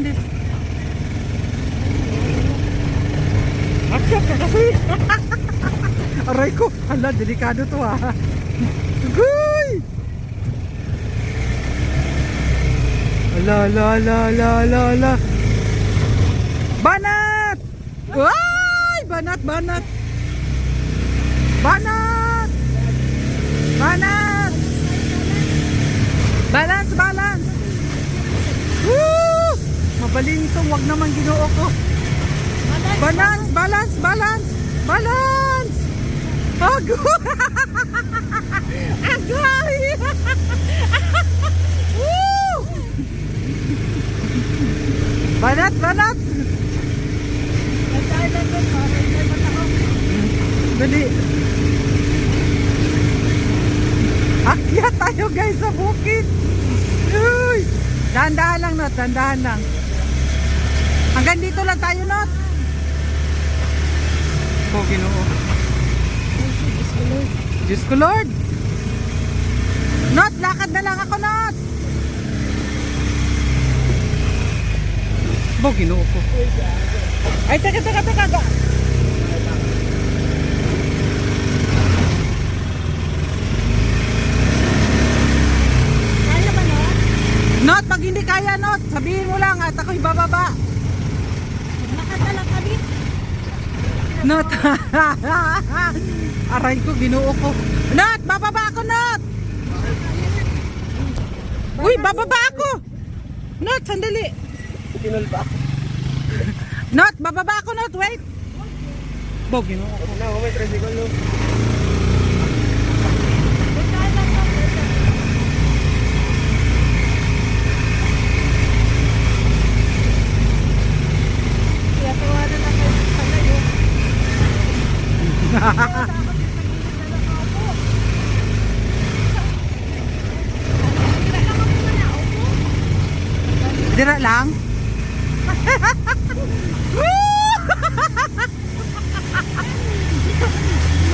lang dyan, Liz. Akyat ka kasi. Aray ko. Hala, delikado to ah. Guy! Ala, ala, ala, ala, ala, ala. Banat! Ay! Banat, banat! Banat! Banat! Balance, balance! Woo! Mabalintong, wag naman ginoo ko. Balance, balance, balance! Balance! Agoy! Agoy! Woo! Banat, banat! Dali. Akyat tayo guys sa bukid. Uy! Dahan-dahan lang, Not. Dahan-dahan lang. Hanggang dito lang tayo, Not. Oh, ginoo. Diyos ko, Lord. Not, lakad na lang ako, Not. Bo, ginoo ko. Ay, teka, teka, teka. Ba no? Not, pag hindi kaya, Not, sabihin mo lang at ako'y bababa. Nakatala kami. Not. Aray ko, ginoo ko. Not, bababa ako, Not. Uy, bababa ako. Not, sandali. Tinol ba? Not, bababa ako, Not, wait. Bo, ginoo ko. Huwag na, huwag may tricycle no. Kaya tawanan na kayo sa kayo. Dira lang.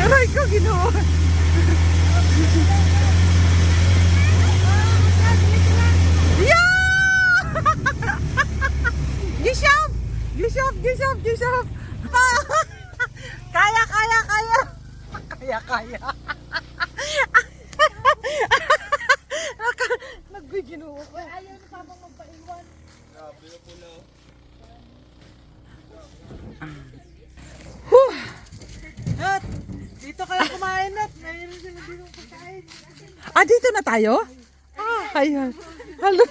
Aray ko, ginoo. Yeah! Gishop! Gishop, gishop, gishop! kaya, kaya, kaya! Kaya, kaya! Nagbiginoo ko. Ayaw na pa magpaiwan. Nat, dito kayo kumain, Nat. Mayroon sila dito pagkain. Ah, dito na tayo? Ah, ayan. Hala.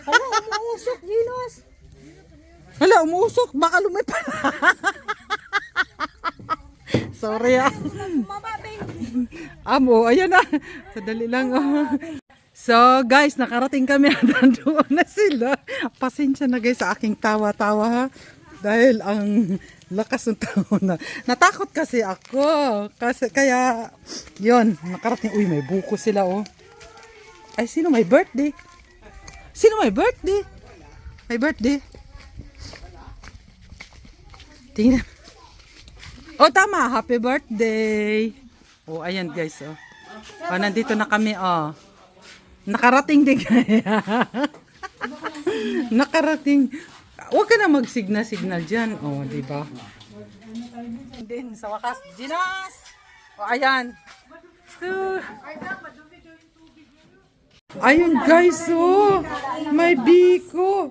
Hala, umuusok, Ginos. Hala, umuusok. Baka lumipad. Sorry ah. Amo, ayan na. Sadali lang. Oh. So guys, nakarating kami at nandoon na sila. Pasensya na guys sa aking tawa-tawa ha. Dahil ang lakas ng tao na. Natakot kasi ako. Kasi, kaya, yon nakarating. Uy, may buko sila oh. Ay, sino may birthday? Sino may birthday? May birthday? Tingnan. Oh, tama. Happy birthday. Oh, ayan guys, oh. Oh, nandito na kami, oh. Nakarating din kaya. Nakarating. Huwag ka na magsigna-signal dyan. Oh, di ba? Din, sa wakas, Ginas! Oh, ayan. So, ayun guys, oh. May biko.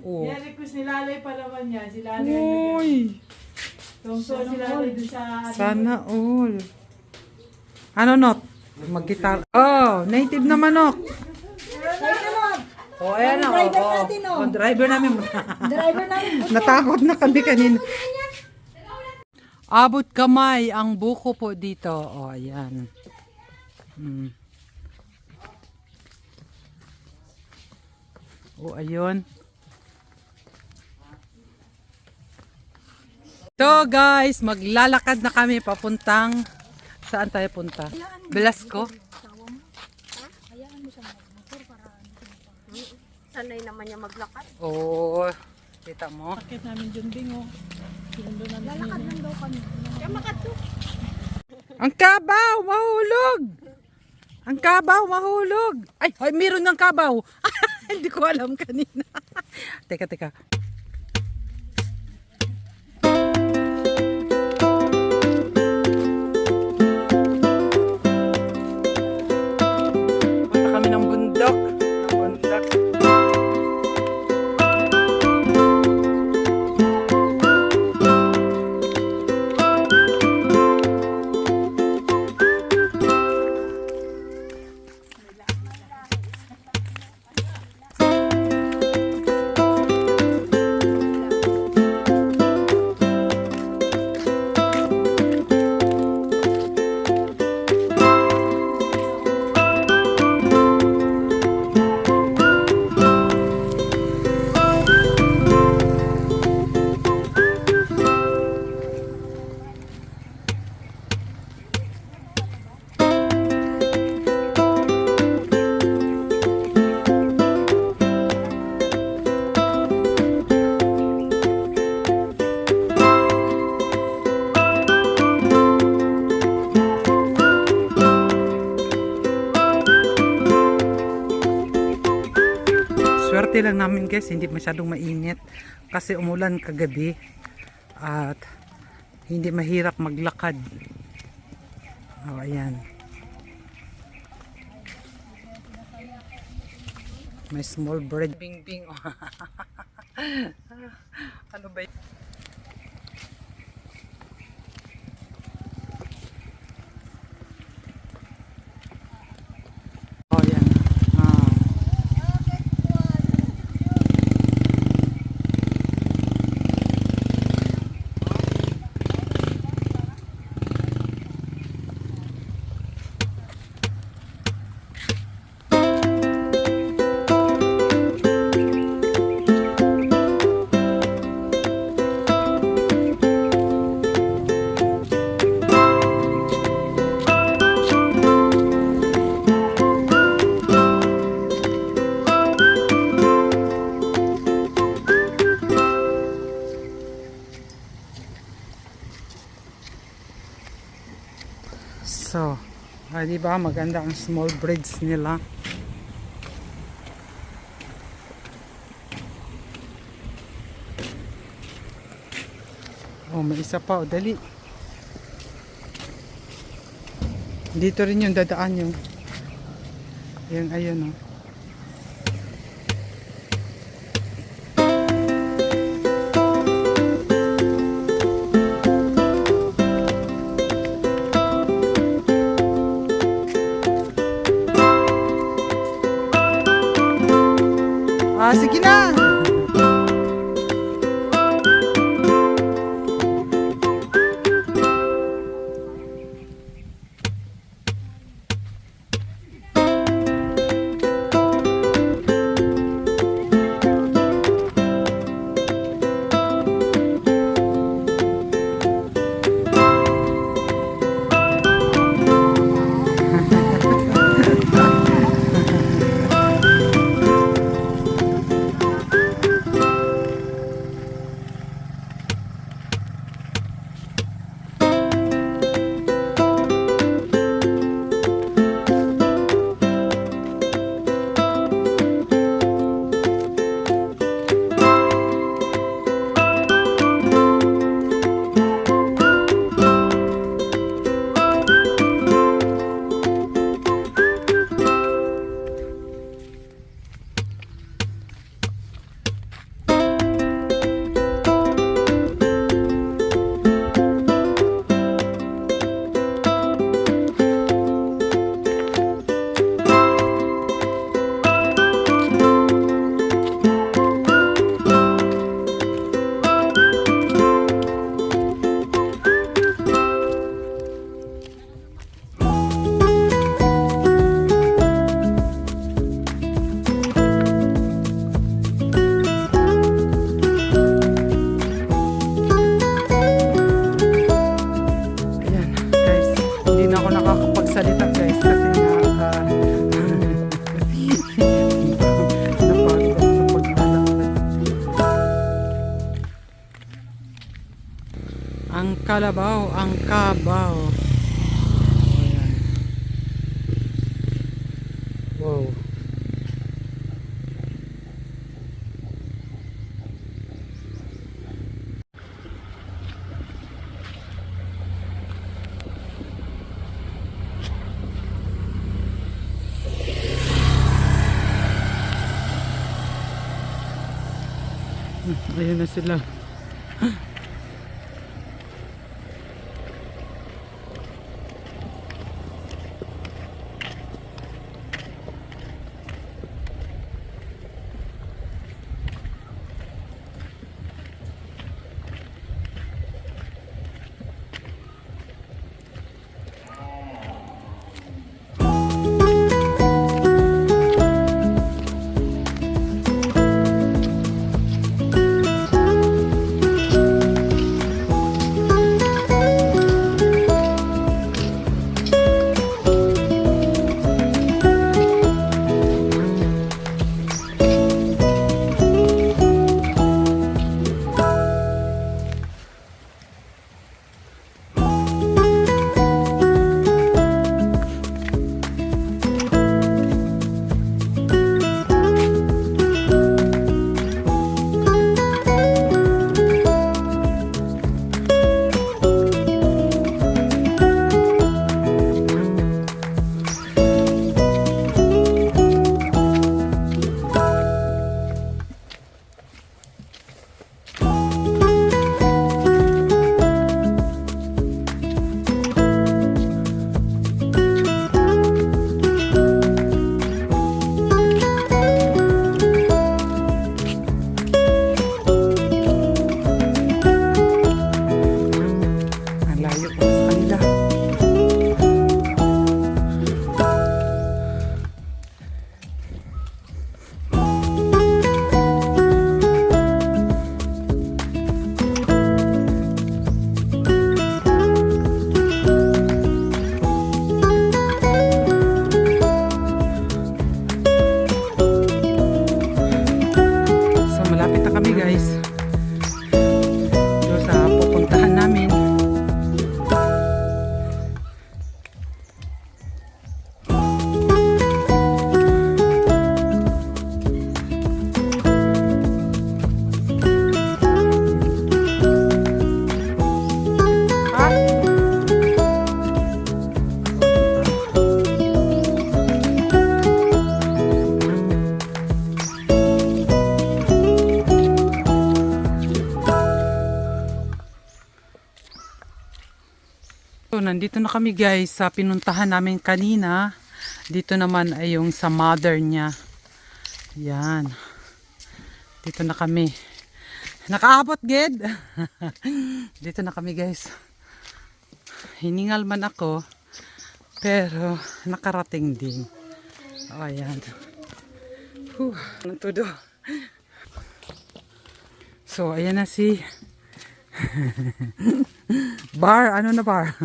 Oh. Yan, request ni Lalay pa naman yan. Si Lalay. Uy. Tungso si Lalay doon sa... Sana all. Ano not? Mag-guitar. Oh, native na manok. Oh, ayan na. Oh, driver oh. natin, oh. Oh, driver namin. Driver namin. Natakot na kami kanina. Abot kamay ang buko po dito. Oh, ayan. Hmm. Oh, ayun. So guys, maglalakad na kami papuntang saan tayo punta? Velasco. Sanay naman niya maglakad. Oo. kita mo. Bakit namin dyan bingo. Lalakad lang daw kami. Kaya makato. Ang kabaw, mahulog! Ang kabaw, mahulog! Ay, ay meron ng kabaw! Hindi ko alam kanina. teka, teka. Ng bundok. Swerte lang namin guys, hindi masyadong mainit kasi umulan kagabi at hindi mahirap maglakad. Oh, ayan. May small bird. Bing bing. ano ba yun? Ba maganda ang small bridge nila. Oh, may isa pa. Oh, dali. Dito rin yung dadaan yung yung ayun oh. Kalabaw, ang kabaw. Ayan. Wow. Ayun na sila. Nandito na kami guys sa pinuntahan namin kanina. Dito naman ay yung sa mother niya. Yan. Dito na kami. Nakaabot, Ged. Dito na kami guys. Hiningal man ako. Pero nakarating din. O, ayan. Whew, anong tudo. So, ayan na si bar, ano na bar?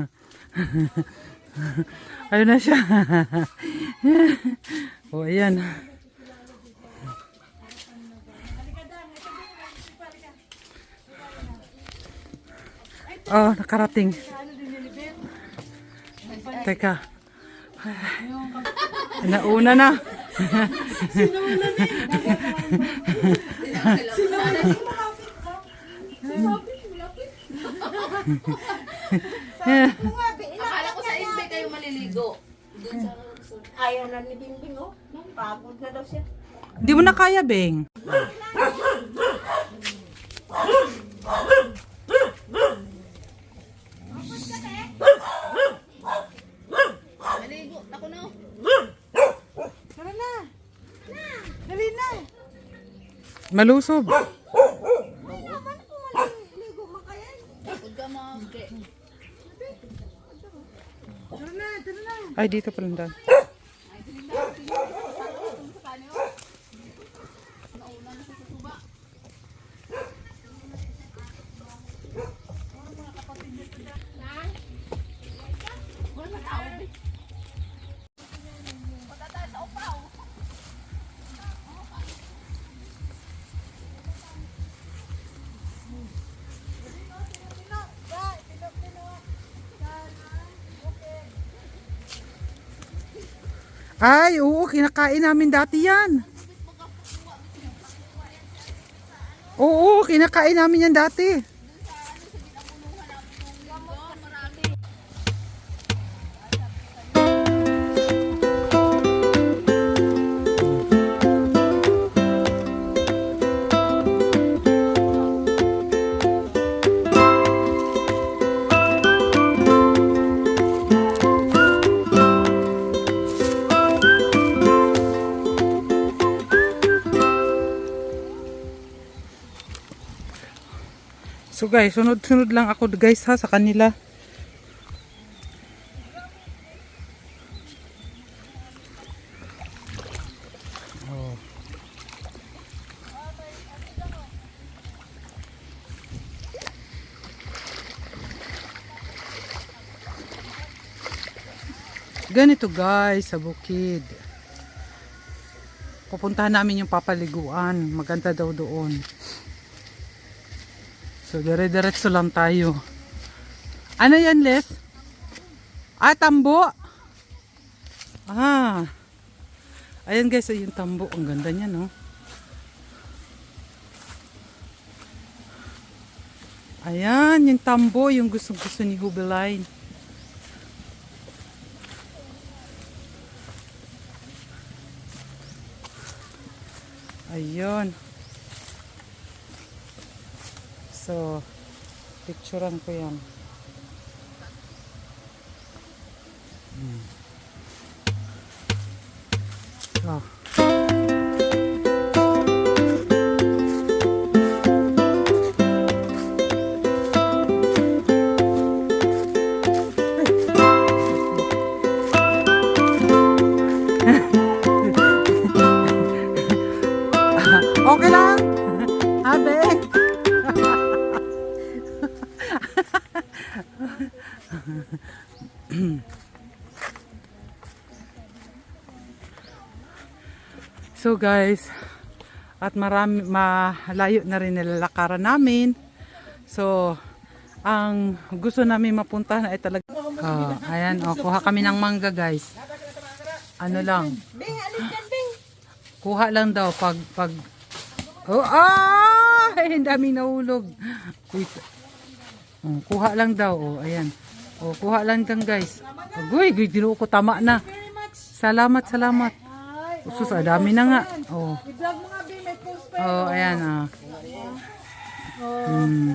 Ayun na siya. o, ayan. Oh, nakarating. Teka. Nauna na. Akala ko sa Igbe kayo maliligo. Ayaw na ni Bimbing, oh. Pagod na daw siya. Hindi mo na kaya, Beng. Maligo. Ako na. Malusob. Huwag ka mag... Ay, dito pa lang daan. Ay, oo, kinakain namin dati yan. Oo, kinakain namin yan dati. Guys, sunod-sunod lang ako guys ha sa kanila. Ganito guys sa bukid. Pupuntahan namin yung papaliguan. Maganda daw doon. So, dire-diretso lang tayo. Ano yan, Les? Ah, tambo. Ah. Ayan guys, yung tambo. Ang ganda niya, no? Ayan, yung tambo, yung gusto-gusto ni Hubeline. Ayun. So, picturean ko yan. Guys, at marami malayo na rin nilalakaran namin. So, ang gusto namin mapuntahan ay talaga Oh, ayan, oh, kuha kami ng mangga, guys. Ano lang? Kuha lang daw pag pag Oh, ay, ang daming nahulog. Oh, kuha lang daw. Oh, ayan. Oh, kuha lang dyan, guys. Agoy, guy, dino ko tama na. Salamat, salamat. Sus, ah, dami na nga. Oh. I-vlog mo nga, Bing, may post pa. Oh, ayan ah. Hmm.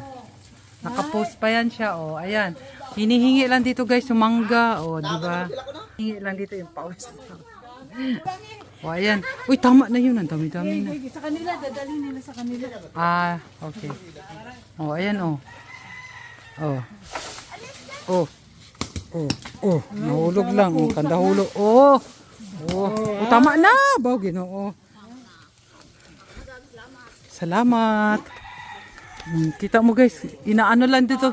Nakapost pa yan siya, oh. Ayan. Hinihingi lang dito guys yung mangga, oh, di ba? Hingi lang dito yung pawis. oh, ayan. Uy, tama na yun. Ang dami-dami na. Sa kanila, dadalhin nila sa kanila. Ah, okay. Oh, ayan oh. Oh. Oh. Oh. Oh, nahulog lang. Oh, kandahulog. Oh. Oh, oh tama na. Baw, ginoo. Salamat. Hmm, kita mo guys, inaano lang dito.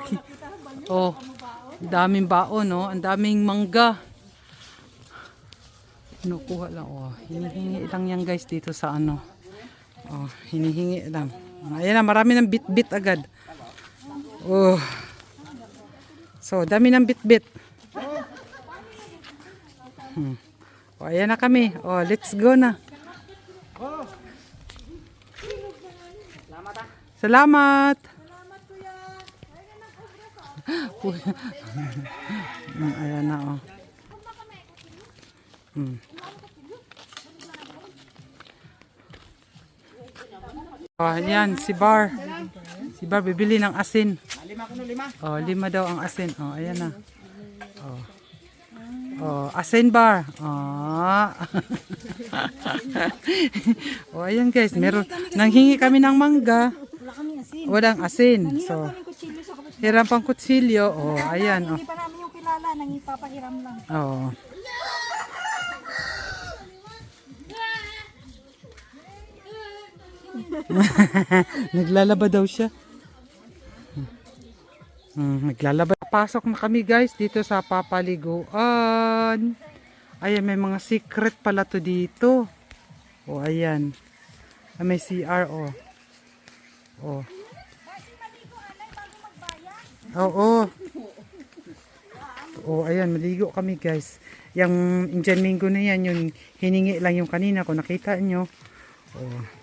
Oh, daming baon, no? Ang daming mangga. Kinukuha lang, oh. Hinihingi lang yan guys dito sa ano. Oh, hinihingi lang. Ayan na, marami ng bit-bit agad. Oh. So, dami ng bit-bit. Hmm. O, ayan na kami. O, let's go na. Salamat. Uy. Hmm, ayan na, oh. Hmm. Oh, yan, si Bar. Si Bar bibili ng asin. Oh, lima daw ang asin. Oh, ayan na. Oh. Oh, asin bar. Ah. oh, ayan guys, meron nanghingi kami ng mangga. Walang asin. So, hiram pang kutsilyo. Oh, ayan. Oh. Hindi pa namin yung kilala, nang ipapahiram lang. Oh. Naglalaba daw siya. Hmm, naglalaba. Pasok na kami guys dito sa papaliguan. Ayan, may mga secret pala to dito. O, ayan. Ah, may CR, o. O. Oo. Oh, ayan, maligo kami guys. yung Indian Mingo na yan, yung hiningi lang yung kanina kung nakita nyo. Oh.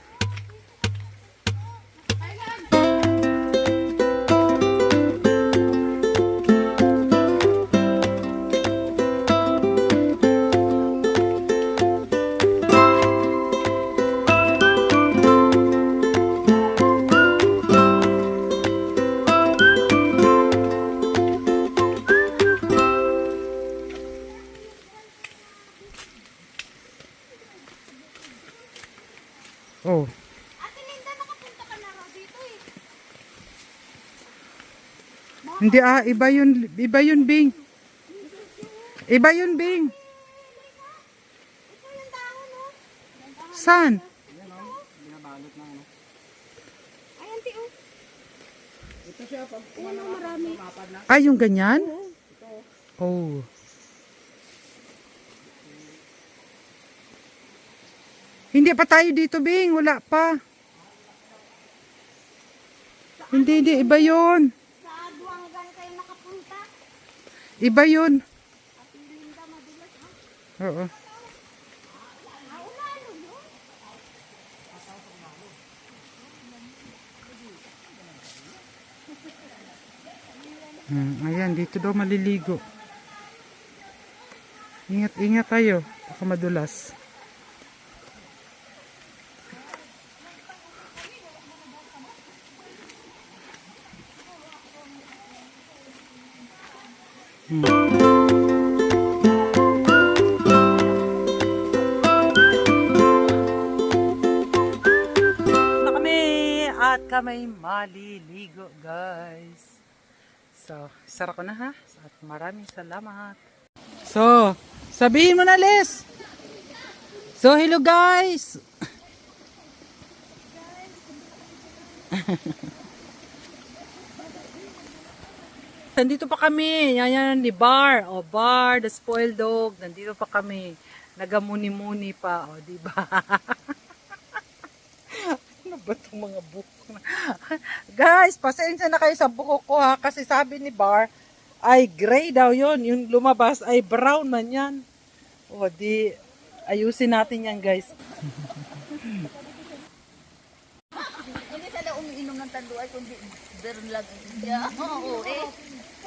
Hindi ah, iba yun, iba yun, Bing. Iba yun, Bing. Saan? Ay. Ah, yung ganyan? Oh. Hindi pa tayo dito, Bing. Wala pa. Hindi, hindi. Iba yun. Sa Duangan kayo nakapunta. Iba yun. Oo. Hmm, ayan, dito daw maliligo. Ingat, ingat tayo. Baka madulas. Kami at kami maliligo guys. So, sara ko na ha. At maraming salamat. So, sabihin mo na Les. So, hello guys. Nandito pa kami. Yan yan ni Bar. O, Bar, the spoiled dog. Nandito pa kami. Nagamuni-muni pa. O, di ba? ano ba itong mga buko? Guys, pasensya na kayo sa buko ko ha. Kasi sabi ni Bar, ay gray daw yon Yung lumabas ay brown man yan. O di, ayusin natin yan guys. Hindi sila umiinom ng tanduay, kundi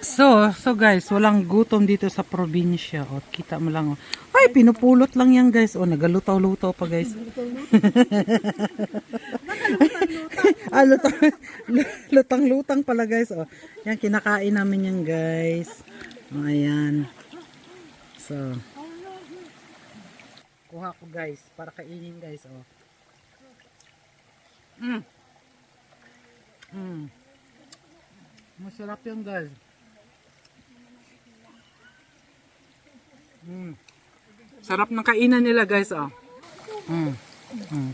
So, so guys, walang gutom dito sa probinsya. O, kita mo lang. oh. Ay, pinupulot lang yan guys. O, nagalutaw-lutaw pa guys. ah, lutang, lutang-lutang pala guys. O, yan, kinakain namin yan guys. O, ayan. So, kuha ko guys, para kainin guys. O. Mm. Mm. Masarap yan guys. Mm. Sarap ng kainan nila guys oh. Mm. Mm.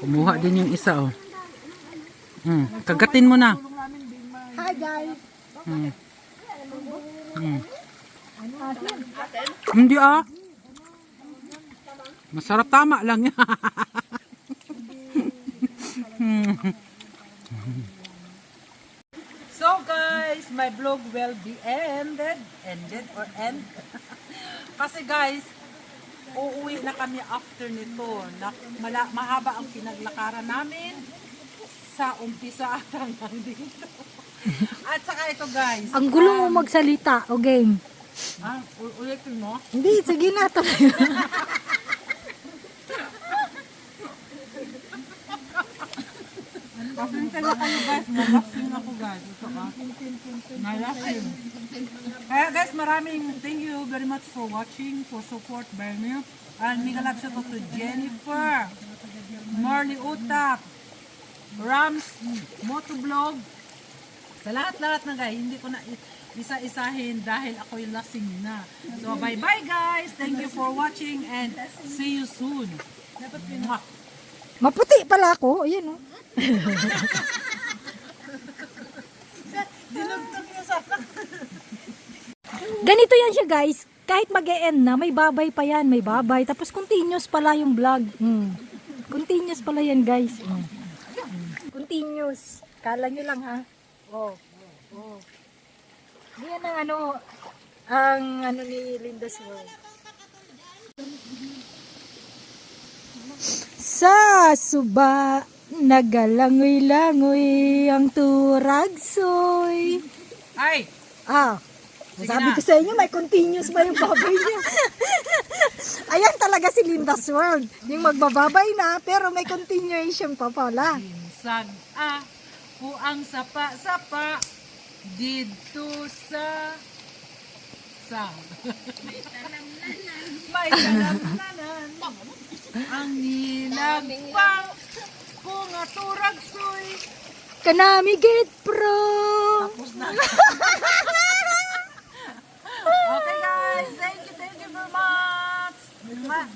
Kumuha din yung isa oh. Mm. Kagatin mo na. Hi, guys. Mm. Mm. Hindi ah. Masarap tama lang yan. So guys, my vlog will be ended. Ended or end? Kasi guys, uuwi na kami after nito. Na, mala, mahaba ang pinaglakaran namin sa umpisa at hanggang dito. At saka ito guys. Ang gulo mo magsalita, o game. Ah, ulitin mo? Hindi, sige na Pasensya na kayo guys, malasing ako guys. Ito ah. Malasing. Kaya guys, maraming thank you very much for watching, for support by me. And mega love shout out to Jennifer, Marley Utap, Rams, Motovlog, sa lahat-lahat na guys, hindi ko na isa-isahin dahil ako'y lasing na. So bye-bye guys, thank you for watching and see you soon. Mwah. Maputi pala ako. Ayan, oh. Ganito yan siya guys. Kahit mag end na, may babay pa yan. May babay. Tapos continuous pala yung vlog. Mm. Continuous pala yan guys. Mm. Continuous. Kala nyo lang ha. Oh. Oh. Yan ang ano, ang ano ni Linda's World. Sa suba, nagalangoy-langoy ang turagsoy. Ay! Ah, sabi ko sa inyo, may continuous ba yung babay niya? Ayan talaga si Linda's World. Yung magbababay na, pero may continuation pa pala. Sag a ang sapa-sapa dito sa sa may talamnanan ang nilagpang kung aturag soy. Kanami gate pro! tapos na. Okay guys. Thank you thank you very much. Ma-